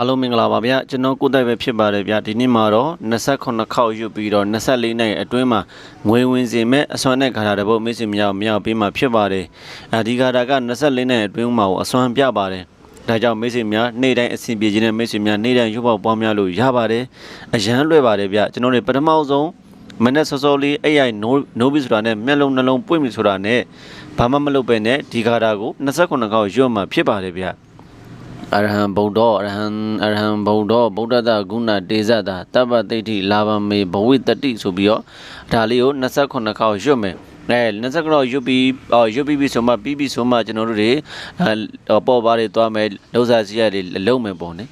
အားလုံးမင်္ဂလာပါဗျာကျွန်တော်ကိုယ်တိုင်ပဲဖြစ်ပါတယ်ဗျာဒီနေ့မှာတော့28ခေါက်ရွတ်ပြီးတော့24နှစ်အတွင်းမှာငွေဝင်စင်မဲ့အစွမ်းနဲ့ခါတာတစ်ပုတ်မိတ်ဆွေများကိုမြောက်ပေးမှာဖြစ်ပါတယ်အဲဒီခါတာက24နှစ်အတွင်းမှာကိုအစွမ်းပြပါတယ်ဒါကြောင့်မိတ်ဆွေများနေ့တိုင်းအဆင်ပြေခြင်းနဲ့မိတ်ဆွေများနေ့တိုင်းရွတ်ပေါက်ပွားများလို့ရပါတယ်အရန်လွယ်ပါတယ်ဗျာကျွန်တော်တို့ပထမဆုံးမနေ့စောစောလေးအဲ့ရိုင်နိုးနိုးပြီဆိုတာနဲ့မျက်လုံးနှလုံးပွင့်ပြီဆိုတာနဲ့ဘာမှမလုပ်ပဲနဲ့ဒီခါတာကို28ခေါက်ရွတ်မှာဖြစ်ပါတယ်ဗျာ အရဟံဗုဒ္ဓအရဟံအရဟံဗုဒ္ဓဗုဒ္ဓတဂုဏတေဇတာတပ္ပတိဋ္ဌိလာဘမေဘဝိတတိဆိုပြီးတော့ဒါလေးကို28ခေါက်ရွတ်မယ်အဲ29ခေါက်ရွတ်ပြီးအော်ရွတ်ပြီးပြီဆိုမှပြီးပြီဆိုမှကျွန်တော်တို့တွေအဲပေါ်ပါတွေသွားမယ်လှုပ်ရှားစရာတွေလုံးမယ်ပေါ့နော်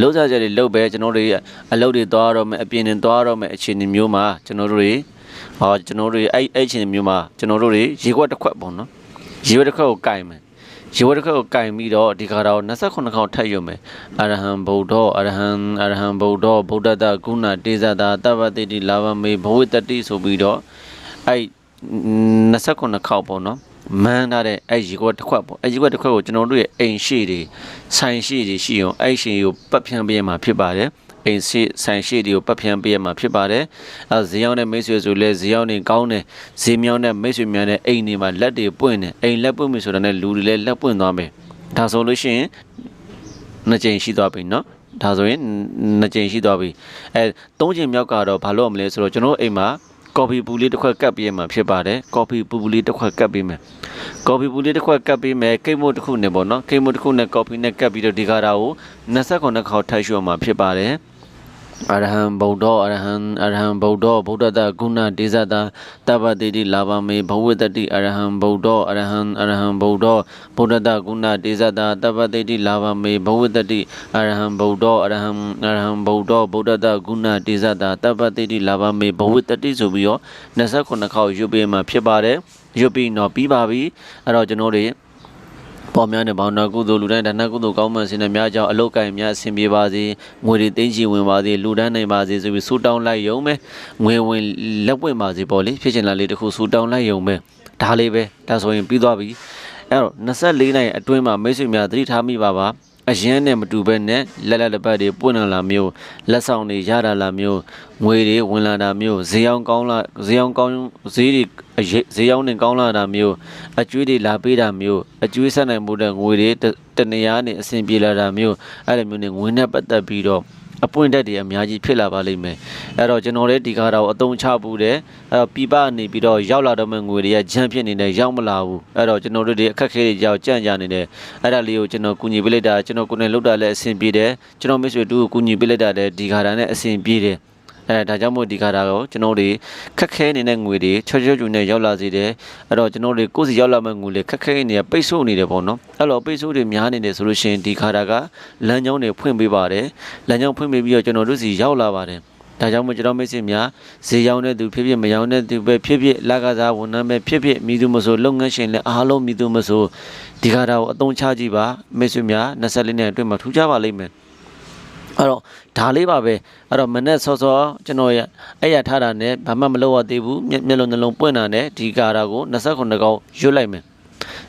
လှုပ်ရှားစရာတွေလုပ်ပဲကျွန်တော်တို့အလုပ်တွေသွားတော့မယ်အပြင်တွေသွားတော့မယ်အခြေအနေမျိုးမှာကျွန်တော်တို့တွေဟောကျွန်တော်တို့တွေအဲ့အဲ့အခြေအနေမျိုးမှာကျွန်တော်တို့တွေရေခွက်တစ်ခွက်ပေါ့နော်ရေခွက်တစ်ခွက်ကိုကင်မယ် ရေဝတ္တခက်ကိုကင်ပြီးတော့ဒီခါတော့28ခေါက်ထပ်ရွတ်မယ်အရဟံဗုဒ္ဓအရဟံအရဟံဗုဒ္ဓဗုဒ္ဓတဂုဏတေဇတာတပ္ပတိတိလာဘမေဘဝိတတိဆိုပြီးတော့အဲ့28ခေါက်ပေါ့နော်မန်းထားတဲ့အဲ့ရေခွက်တစ်ခွက်ပေါ့အဲ့ရေခွက်တစ်ခွက်ကိုကျွန်တော်တို့ရဲ့အိမ်ရှိတွေဆိုင်ရှိတွေရှိအောင်အဲ့ရှင်ကိုပတ်ဖြန်းပေးရမှာဖြစ်ပါတယ် အိမ်ရှိဆိုင်ရှိတွေကိုပတ်ဖြန်းပေးရမှာဖြစ်ပါတယ်အဲဇေယောင်းနဲ့မိတ်ဆွေဆိုလဲဇေယောင်းနေကောင်းတယ်ဇေမြောင်းနဲ့မိတ်ဆွေများနဲ့အိမ်တွေမှာလက်တွေပွင့်တယ်အိမ်လက်ပွင့်ပြီဆိုတာနဲ့လူတွေလည်းလက်ပွင့်သွားမယ်ဒါဆိုလို့ရှိရင်နှစ်ကြိမ်ရှိသွားပြီเนาะဒါဆိုရင်နှစ်ကြိမ်ရှိသွားပြီအဲသုံးကြိမ်မြောက်ကတော့ဘာလို့မလဲဆိုတော့ကျွန်တော်အိမ်မှာကော်ဖီပူလေးတစ်ခွက်ကပ်ပေးရမှာဖြစ်ပါတယ်ကော်ဖီပူပူလေးတစ်ခွက်ကပ်ပေးမယ်ကော်ဖီပူလေးတစ်ခွက်ကပ်ပေးမယ်ကိတ်မို့တစ်ခုနဲ့ပေါ့နော်ကိတ်မို့တစ်ခုနဲ့ကော်ဖီနဲ့ကပ်ပြီးတော့ဒီကရာကို29ခေါက်ထိုက်ရွှေ့မှာဖြစ်ပါတယ် အရဟံဗုဒ္ဓအရဟံအရဟံဗုဒ္ဓဗုဒ္ဓတဂုဏတေဇတာတပ္ပတိတိလာဘမေဘဝတတိအရဟံဗုဒ္ဓအရဟံအရဟံဗုဒ္ဓဗုဒ္ဓတဂုဏတေဇတာတပ္ပတိတိလာဘမေဘဝတတိအရဟံဗုဒ္ဓအရဟံအရဟံဗုဒ္ဓဗုဒ္ဓတဂုဏတေဇတာတပ္ပတိတိလာဘမေဘဝတတိဆိုပြီးတော့29ခေါက်ရွတ်ပေးမှာဖြစ်ပါတယ်ရွတ်ပြီးတော့ပြီးပါပြီအဲ့တော့ကျွန်တော်တို့ ပေါ်များနဲ့ဘောင်းနာကုသိုလ်လူတိုင်းဒါနကုသိုလ်ကောင်းမှန်စင်တဲ့များကြောင့်အလုတ်ကင်များအဆင်ပြေပါစေငွေတွေသိမ့်ချီဝင်ပါစေလူဒန်းနိုင်ပါစေဆိုပြီးဆူတောင်းလိုက်ရုံပဲငွေဝင်လက်ပွင့်ပါစေပေါ့လေဖြစ်ချင်လာလေးတစ်ခုဆူတောင်းလိုက်ရုံပဲဒါလေးပဲဒါဆိုရင်ပြီးသွားပြီအဲ့တော့24နိုင်အတွင်းမှာမိတ်ဆွေများသတိထားမိပါပါ အရင်နဲ့မတူဘဲနဲ့လက်လက်လက်ပတ်တွေပွင့်လာလာမျိုးလက်ဆောင်တွေရတာလာမျိုးငွေတွေဝင်လာတာမျိုးဈေးအောင်ကောင်းလာဈေးအောင်ကောင်းဈေးတွေအရေးဈေးအောင်နဲ့ကောင်းလာတာမျိုးအကျွေးတွေလာပေးတာမျိုးအကျွေးဆက်နိုင်မှုတဲ့ငွေတွေတတနေရာနဲ့အဆင်ပြေလာတာမျိုးအဲ့လိုမျိုးနဲ့ငွေနဲ့ပတ်သက်ပြီးတော့ အပွင့်တက်တွေအများကြီးဖြစ်လာပါလိမ့်မယ်အဲ့တော့ကျွန်တော်လည်းဒီကားတော့အတုံးချပူတယ်အဲ့တော့ပြပနေပြီးတော့ရောက်လာတော့မဲ့ငွေတွေကဂျမ်းဖြစ်နေတယ်ရောက်မလာဘူးအဲ့တော့ကျွန်တော်တို့တွေအခက်ခဲတွေကြောက်ကြံ့ကြနေတယ်အဲ့ဒါလေးကိုကျွန်တော်ကူညီပေးလိုက်တာကျွန်တော်ကိုယ်နဲ့လှုပ်တာလည်းအဆင်ပြေတယ်ကျွန်တော်မိတ်ဆွေတူကိုကူညီပေးလိုက်တာလည်းဒီကားတာနဲ့အဆင်ပြေတယ် အဲဒါကြောင့်မို့ဒီခါတာကိုကျွန်တော်တို့ခက်ခဲနေတဲ့ငွေတွေချောချောချူနဲ့ရောက်လာစေတယ်အဲ့တော့ကျွန်တော်တို့ကိုယ်စီရောက်လာမဲ့ငွေတွေခက်ခဲနေပိတ်ဆို့နေတယ်ပေါ့နော်အဲ့တော့ပိတ်ဆို့တွေများနေတယ်ဆိုလို့ရှိရင်ဒီခါတာကလမ်းကြောင်းတွေဖွင့်ပေးပါတယ်လမ်းကြောင်းဖွင့်ပေးပြီးတော့ကျွန်တော်တို့စီရောက်လာပါတယ်ဒါကြောင့်မို့ကျွန်တော်မိတ်ဆွေများဈေးရောက်တဲ့သူဖြစ်ဖြစ်မရောက်တဲ့သူပဲဖြစ်ဖြစ်လက်ကစားဝန်ထမ်းပဲဖြစ်ဖြစ်မိသူမဆိုလုပ်ငန်းရှင်လည်းအားလုံးမိသူမဆိုဒီခါတာကိုအသုံးချကြည့်ပါမိတ်ဆွေများ24နှစ်အတွင်းမှာထူးခြားပါလိမ့်မယ် အဲ့တော့ဒါလေးပါပဲအဲ့တော့မနေ့စောစောကျွန်တော်ရအဲ့ရထားတာနဲ့ဘာမှမလုပ်ရသေးဘူးမျက်မျက်လုံးနှလုံးပွင့်တာနဲ့ဒီကာရာကို29កောင်းရွတ်လိုက်မယ်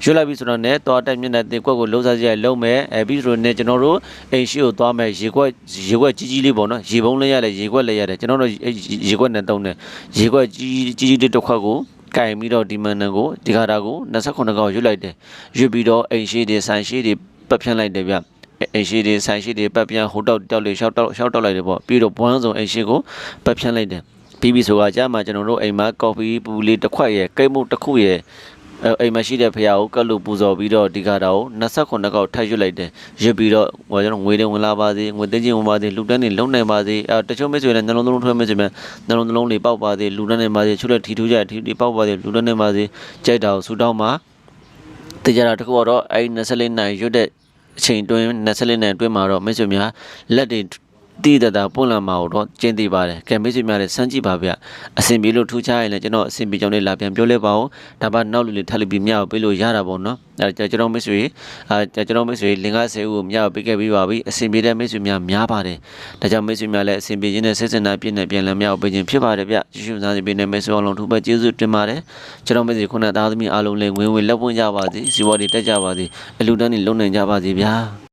ရွတ်လိုက်ပြီဆိုတော့ねတောတက်မျက်နှာတင်ကွက်ကိုလှုပ်ရှားကြရလုံးမယ်အဲပြီးဆိုတော့ねကျွန်တော်တို့အိမ်ရှိကိုသွားမယ်ရေခွက်ရေခွက်ကြီးကြီးလေးပေါ့နော်ရေပုံးလေးရတယ်ရေခွက်လေးရတယ်ကျွန်တော်တို့ရေခွက်နဲ့တုံးတယ်ရေခွက်ကြီးကြီးကြီးလေးတစ်ခွက်ကိုကင်ပြီးတော့ဒီမန်နန်ကိုဒီကာရာကို29កောင်းရွတ်လိုက်တယ်ရွတ်ပြီးတော့အိမ်ရှိတွေဆိုင်ရှိတွေပတ်ဖြန်းလိုက်တယ်ဗျ အိမ်ရှိတွေဆိုင်ရှိတွေပတ်ပြန်ဟိုတောက်တောက်လေးရှောက်တောက်ရှောက်တောက်လိုက်တယ်ပေါ့ပြီးတော့ဘွမ်းစုံအိမ်ရှိကိုပတ်ဖြန်းလိုက်တယ်ပြီးပြီဆိုတာကြာမှကျွန်တော်တို့အိမ်မှာကော်ဖီပူလေးတစ်ခွက်ရဲ့ကိတ်မုတ်တစ်ခုရဲ့အိမ်မှာရှိတဲ့ဖရာကိုကတ်လို့ပူဇော်ပြီးတော့ဒီကတာကို29ကောက်ထပ်ရွတ်လိုက်တယ်ရွတ်ပြီးတော့ဟိုကျွန်တော်ငွေတွေဝင်လာပါစေငွေသိချင်းဝင်ပါစေလူတန်းတွေလုံနိုင်ပါစေအဲတချို့မိတ်ဆွေတွေနှလုံးသွင်းထွေးမိတ်ဆွေများနှလုံးသွင်းလေးပေါက်ပါစေလူတန်းနေပါစေချို့တဲ့ထီထူးကြထီထီပေါက်ပါစေလူတန်းနေပါစေကြိုက်တာကိုဆူတောင်းပါတကြတာတခုတော့အဲ24နိုင်ရွတ်တဲ့ အချိန်တွင်း24နဲ့အတွင်းမှာတော့မိတ်ဆွေများလက်တွေ တည်တတာပွင့်လာမှာတော့ကျင်းသိပါတယ်ကဲမိတ်ဆွေများလည်းစမ်းကြည့်ပါဗျအဆင်ပြေလို့ထူးခြားရင်လည်းကျွန်တော်အဆင်ပြေကြောင်းလေးလာပြန်ပြောလဲပါဦးဒါပါနောက်လူလေးထပ်လို့ပြီးမြောက်ပေးလို့ရတာပေါ့နော်အဲကျွန်တော်မိတ်ဆွေအဲကျွန်တော်မိတ်ဆွေလင်္ကာဆဲဦးကိုမြောက်ပေးခဲ့ပြီးပါပြီအဆင်ပြေတဲ့မိတ်ဆွေများများပါတယ်ဒါကြောင့်မိတ်ဆွေများလည်းအဆင်ပြေခြင်းနဲ့စိတ်ဆန္ဒပြည့်နဲ့ပြန်လည်မြောက်ပေးခြင်းဖြစ်ပါတယ်ဗျကျေးဇူးစားစီပေးနေမိတ်ဆွေအောင်လုံးထူပဲကျေးဇူးတင်ပါတယ်ကျွန်တော်မိတ်ဆွေခုနသားသမီးအားလုံးလည်းဝင်ဝင်လက်ပွင့်ကြပါစေစီဝါတွေတက်ကြပါစေအလူတန်းတွေလုံနိုင်ကြပါစေဗျာ